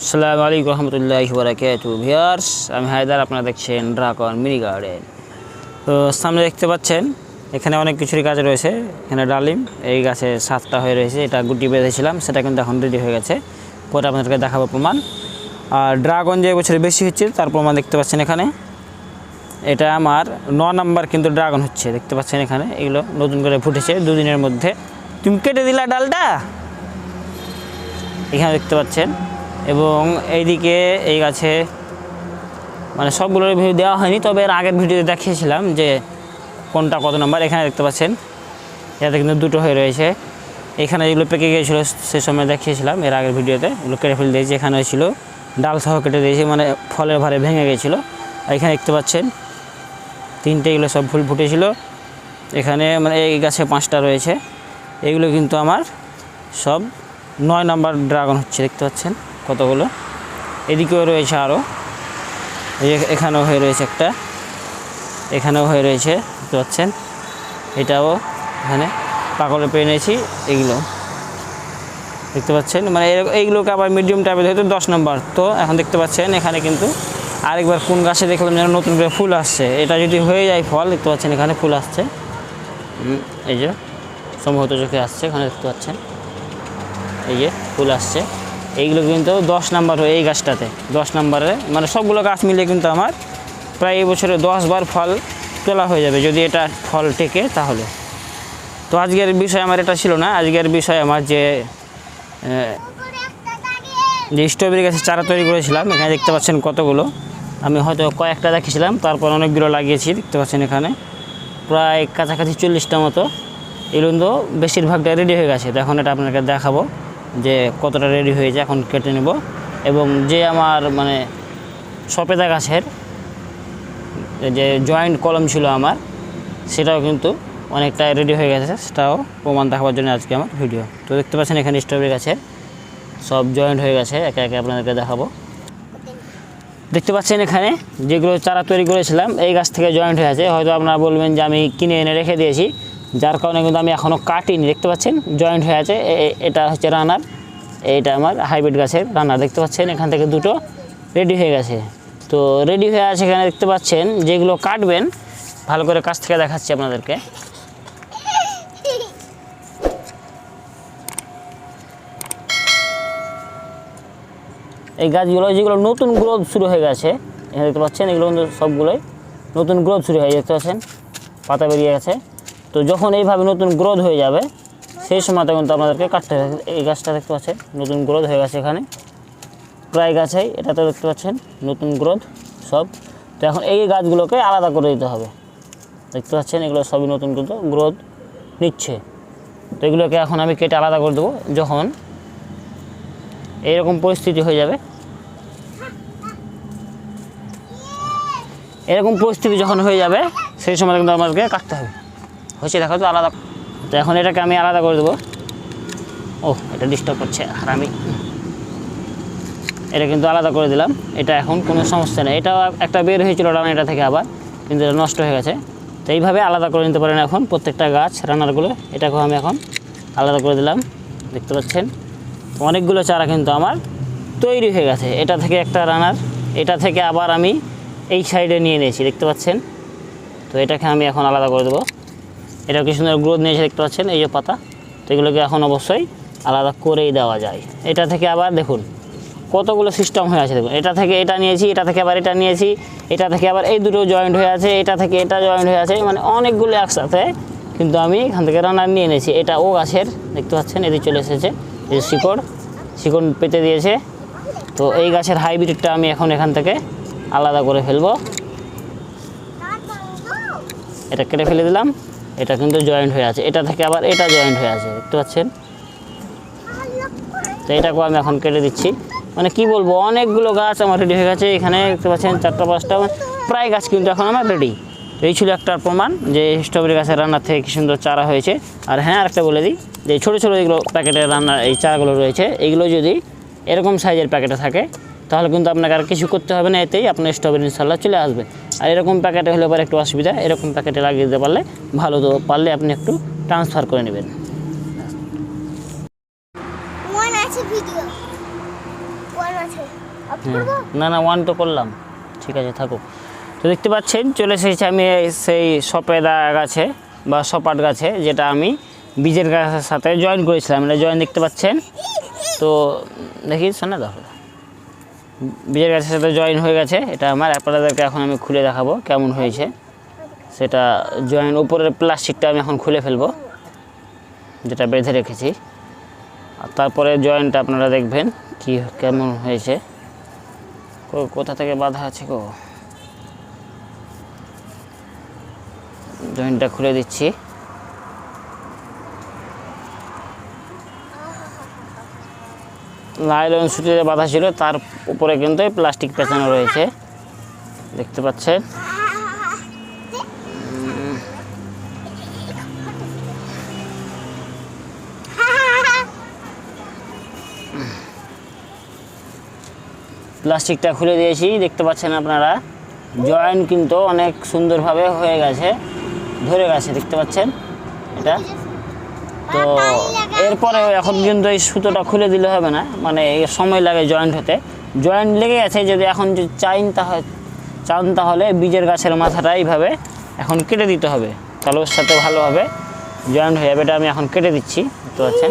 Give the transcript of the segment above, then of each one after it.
আসসালামু আলাইকুম রহমতুল্লাহি বারাকাতু ভিউয়ার্স, আমি হায়দার, আপনারা দেখছেন ড্রাগন মিনি গার্ডেন। তো সামনে দেখতে পাচ্ছেন, এখানে অনেক কিছুরই গাছ রয়েছে, এখানে ডালিম, এই গাছে সাতটা হয়ে রয়েছে, এটা গুটি বেঁধেছিলাম, সেটা কিন্তু এখন রেডি হয়ে গেছে। পরে আপনাদেরকে দেখাবো প্রমাণ। আর ড্রাগন যে বছরে বেশি হচ্ছে, তার প্রমাণ দেখতে পাচ্ছেন এখানে। এটা আমার ন নাম্বার কিন্তু ড্রাগন হচ্ছে, দেখতে পাচ্ছেন এখানে, এগুলো নতুন করে ফুটেছে দুদিনের মধ্যে। তুমি কেটে দিলা ডালটা? এখানে দেখতে পাচ্ছেন এবং এইদিকে এই গাছে মানে সবগুলোর ভিডিও দেওয়া হয়নি, তবে এর আগের ভিডিওতে দেখিয়েছিলাম যে কোনটা কত নম্বর এখানে দেখতে পাচ্ছেন। এটাতে কিন্তু দুটো হয়ে রয়েছে। এখানে যেগুলো পেকে গিয়েছিল, সে সময় দেখিয়েছিলাম, এর আগের ভিডিওতে এগুলো কেটে ফেলে দিয়েছি, এখানে ছিল ডাল সহ কেটে দিয়েছি মানে ফলের ভারে ভেঙে গিয়েছিল। আর এখানে দেখতে পাচ্ছেন, তিনটে এগুলো সব ফুল ফুটেছিল। এখানে মানে এই গাছে পাঁচটা রয়েছে। এগুলো কিন্তু আমার সব নয় নাম্বার ড্রাগন হচ্ছে, দেখতে পাচ্ছেন। কতগুলো? এদিকেও রয়েছে আরও এখানেও হয়ে রয়েছে একটা। এখানেও হয়ে রয়েছে পাচ্ছেন? এটাও এখানে পাকলে পেয়ে নিয়েছি, এগুলো। দেখতে পাচ্ছেন? মানে এইগুলোকে আবার মিডিয়াম টাইপের হয়তো দশ নম্বর, তো এখন দেখতে পাচ্ছেন এখানে কিন্তু আরেকবার কোন গাছে দেখলাম যেন নতুন করে ফুল আসছে। এটা যদি হয়ে যায় ফল, দেখতে পাচ্ছেন এখানে ফুল আসছে। এই যে সম্ভবত চোখে আসছে, এখানে দেখতে পাচ্ছেন? এই যে ফুল আসছে। এইগুলো কিন্তু দশ নাম্বার হয় এই গাছটাতে। দশ নাম্বারে। মানে সবগুলো গাছ মিলে কিন্তু আমার প্রায় এই বছরে দশ বার ফল তোলা হয়ে যাবে, যদি এটা ফল টেকে তাহলে। তো আজকের বিষয় আমার এটা ছিল না। আজকের বিষয় আমার যে যে স্ট্রবেরি গাছের চারা তৈরি করেছিলাম, এখানে দেখতে পাচ্ছেন কতগুলো। আমি হয়তো কয়েকটা দেখেছিলাম, তারপর অনেকগুলো লাগিয়েছি, দেখতে পাচ্ছেন এখানে। প্রায় কাছাকাছি চল্লিশটা মতো। এগুলো বেশিরভাগটা রেডি হয়ে গেছে। তো এখন এটা আপনাকে দেখাবো। কতটা রেডি হয়েছে এখন কেটে নেব। এবং যে আমার মানে সপেদা গাছের যে জয়েন্ট কলম ছিল আমার, সেটাও কিন্তু অনেকটা রেডি হয়ে গেছে। সেটাও প্রমাণ দেখাবার জন্য আজকে আমার ভিডিও তো দেখতে পাচ্ছেন এখানে স্ট্রবেরি গাছের সব জয়েন্ট হয়ে গেছে। একে একে আপনাদেরকে দেখাবো। দেখতে পাচ্ছেন এখানে যেগুলো চারা তৈরি করেছিলাম, এই গাছ থেকে জয়েন্ট হয়ে আছে। হয়তো আপনারা বলবেন যে আমি কিনে এনে রেখে দিয়েছি। যার কারণে কিন্তু আমি এখনও কাটিনি, দেখতে পাচ্ছেন? জয়েন্ট হয়ে আছে এটা হচ্ছে রানার এটা আমার হাইব্রিড গাছের রানার দেখতে পাচ্ছেন? এখান থেকে দুটো রেডি হয়ে গেছে। তো রেডি হয়ে আছে এখানে দেখতে পাচ্ছেন, যেগুলো কাটবেন, ভালো করে কাছ থেকে দেখাচ্ছি আপনাদেরকে। এই গাছগুলো, যেগুলো নতুন গ্রোথ শুরু হয়ে গেছে, এখানে দেখতে পাচ্ছেন, এগুলো সবগুলোই নতুন গ্রোথ শুরু হয়ে দেখতে পাচ্ছেন? পাতা বেরিয়ে গেছে। তো যখন এইভাবে নতুন গ্রোথ হয়ে যাবে, সেই সময়টা কিন্তু আপনাদেরকে কাটতে হবে। এই গাছটা দেখতে পাচ্ছেন, নতুন গ্রোথ হয়ে গেছে এখানে। প্রায় গাছেই এটাতে দেখতে পাচ্ছেন, নতুন গ্রোথ সব। তো এখন এই গাছগুলোকে আলাদা করে দিতে হবে। দেখতে পাচ্ছেন, এগুলো সবই নতুন কিন্তু গ্রোথ নিচ্ছে। তো এগুলোকে এখন আমি কেটে আলাদা করে দেবো, যখন এইরকম পরিস্থিতি হয়ে যাবে। এরকম পরিস্থিতি যখন হয়ে যাবে, সেই সময় কিন্তু আমাদেরকে কাটতে হবে। হচ্ছে দেখো তো আলাদা। তো এখন এটাকে আমি আলাদা করে দেবো। ও এটা ডিস্টার্ব করছে, আর আমি এটা কিন্তু আলাদা করে দিলাম। এটা এখন কোনো সমস্যা নেই। এটাও একটা বের হয়েছিল রানা এটা থেকে আবার, কিন্তু এটা নষ্ট হয়ে গেছে। তো এইভাবে আলাদা করে নিতে পারেন এখন প্রত্যেকটা গাছ রানারগুলো এটাকেও আমি এখন আলাদা করে দিলাম, দেখতে পাচ্ছেন? অনেকগুলো চারা কিন্তু আমার তৈরি হয়ে গেছে। এটা থেকে একটা রানার এটা থেকে আবার আমি এই সাইডে নিয়ে নিয়েছি, দেখতে পাচ্ছেন? তো এটাকে আমি এখন আলাদা করে দেবো। এটা কি সুন্দর গ্রোথ নিয়েছে দেখতে পাচ্ছেন, এই যে পাতা। তো এগুলোকে এখন অবশ্যই আলাদা করেই দেওয়া যায়। এটা থেকে আবার দেখুন, কতগুলো সিস্টেম হয়ে আছে দেখুন। এটা থেকে এটা নিয়েছি, এটা থেকে আবার এটা নিয়েছি, এটা থেকে আবার এই দুটো জয়েন্ট হয়ে আছে, এটা থেকে এটা জয়েন্ট হয়ে আছে মানে অনেকগুলো একসাথে কিন্তু আমি এখান থেকে রানার নিয়ে এনেছি এটা ও গাছের, দেখতে পাচ্ছেন, এদিকে চলে এসেছে যে শিকড়। শিকড় পেতে দিয়েছে। তো এই গাছের হাইব্রিডটা আমি এখন এখান থেকে আলাদা করে ফেলব। এটা কেটে ফেলে দিলাম। এটা কিন্তু জয়েন্ট হয়ে আছে। এটা থেকে আবার এটা জয়েন্ট হয়ে আছে। দেখতে পাচ্ছেন? তো এটাকেও আমি এখন কেটে দিচ্ছি। মানে কি বলব, অনেকগুলো গাছ আমার রেডি হয়ে গেছে। এখানে দেখতে পাচ্ছেন, চারটা পাঁচটা মানে প্রায় গাছ কিন্তু এখন আমার রেডি এই ছিল একটা প্রমাণ যে স্ট্রবেরি গাছের রান্নার থেকে কি সুন্দর চারা হয়েছে। আর হ্যাঁ আরেকটা বলে দিই যে ছোটো ছোটো যেগুলো প্যাকেটের রান্নার এই চারাগুলো রয়েছে। এইগুলো যদি এরকম সাইজের প্যাকেটে থাকে তাহলে কিন্তু আপনাকে আর কিছু করতে হবে না এতেই আপনার স্ট্রবেরি ইনশাল্লাহ চলে আসবে। আর এরকম প্যাকেটে হলে পরে একটু অসুবিধা এরকম প্যাকেটে লাগিয়ে দিতে পারলে ভালো তো পারলে আপনি একটু ট্রান্সফার করে নেবেন। না না ওয়ান তো করলাম। ঠিক আছে থাকুক। তো দেখতে পাচ্ছেন চলে এসেছি আমি সেই সপেদা গাছে বা সপাট গাছে যেটা আমি বীজের গাছের সাথে জয়েন করেছিলাম। এটা জয়েন দেখতে পাচ্ছেন? তো দেখি শোনা দেখো বীজের গাছের সাথে জয়েন হয়ে গেছে, এটা আমার, আপনাদেরকে এখন আমি খুলে দেখাবো কেমন হয়েছে। সেটা জয়েন উপরের প্লাস্টিকটা আমি এখন খুলে ফেলব, যেটা বেঁধে রেখেছি। তারপরে জয়েন্টটা আপনারা দেখবেন কি, কেমন হয়েছে। কোথা থেকে বাধা আছে গো? জয়েন্টটা খুলে দিচ্ছি। লাইলন সুতিতে বাধা ছিল, তার উপরে কিন্তু প্লাস্টিক পেঁচানো রয়েছে। দেখতে পাচ্ছেন? প্লাস্টিকটা খুলে দিয়েছি, দেখতে পাচ্ছেন আপনারা? জয়েন্ট কিন্তু অনেক সুন্দরভাবে হয়ে গেছে, ধরে গেছে, দেখতে পাচ্ছেন? এটা? তো এরপরে এখন কিন্তু এই সুতোটা খুলে দিলে হবে না। মানে সময় লাগে জয়েন্ট হতে। জয়েন্ট লেগে গেছে যদি এখন যদি চাইন তাহলে, চান তাহলে বীজের গাছের মাথাটা এইভাবে এখন কেটে দিতে হবে। তাহলে ওর সাথে ভালোভাবে জয়েন্ট হয়ে যাবে, এটা আমি এখন কেটে দিচ্ছি পাচ্ছেন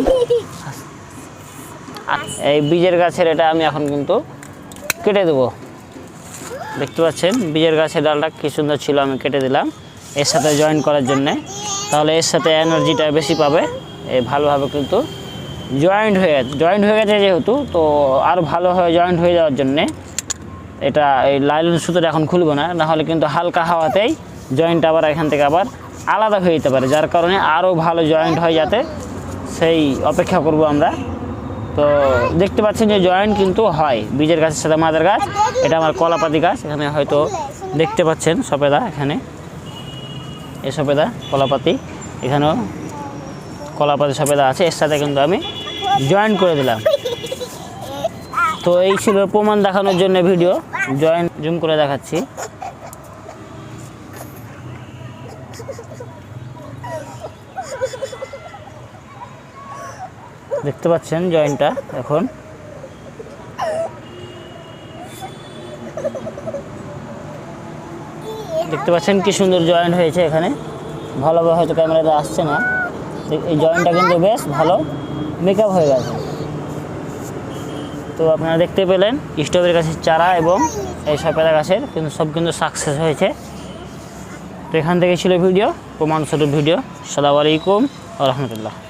আর এই বীজের গাছের এটা আমি এখন কিন্তু কেটে দেবো। দেখতে পাচ্ছেন, বীজের গাছের ডালটা কি সুন্দর ছিল, আমি কেটে দিলাম। এর সাথে জয়েন করার জন্যে। তাহলে এর সাথে এনার্জিটা বেশি পাবে। ভালোভাবে কিন্তু জয়েন্ট হয়ে গেছে। জয়েন্ট হয়ে গেছে যেহেতু, তো আরও ভালোভাবে জয়েন্ট হয়ে যাওয়ার জন্যে এটা এই লাইলন সুতোটা এখন খুলবো না, নাহলে কিন্তু হালকা হাওয়াতেই জয়েন্ট আবার এখান থেকে আবার আলাদা হয়ে যেতে পারে, যার কারণে আরও ভালো জয়েন্ট হয় যাতে সেই অপেক্ষা করব আমরা। তো দেখতে পাচ্ছেন যে জয়েন্ট কিন্তু হয়, বীজের গাছের সাথে মাদার গাছ, এটা আমার কলাপাতি গাছ, এখানে হয়তো দেখতে পাচ্ছেন সপেদা এখানে। এ সপেদা, কলাপাতি, এখানেও কলাপাতি সপেদা আছে, এর সাথে কিন্তু আমি জয়েন করে দিলাম। তো এই ছিল প্রমাণ দেখানোর জন্য ভিডিও জয়েন জুম করে দেখাচ্ছি। দেখতে পাচ্ছেন জয়েন্টটা এখন। দেখতে পাচ্ছেন কি সুন্দর জয়েন্ট হয়েছে এখানে। ভালোভাবে হয়তো ক্যামেরাতে আসছে না। এই- জয়েন্টটা কিন্তু বেশ ভালো মেকআপ হয়ে গেছে। তো আপনারা দেখতে পেলেন, স্টোভের গাছের চারা এবং এই সপেদা গাছের কিন্তু সব কিন্তু সাকসেস হয়েছে। তো এখান থেকে ছিল ভিডিও প্রমাণস্বরূপ ভিডিও সালাম আলাইকুম রহমতুল্লাহ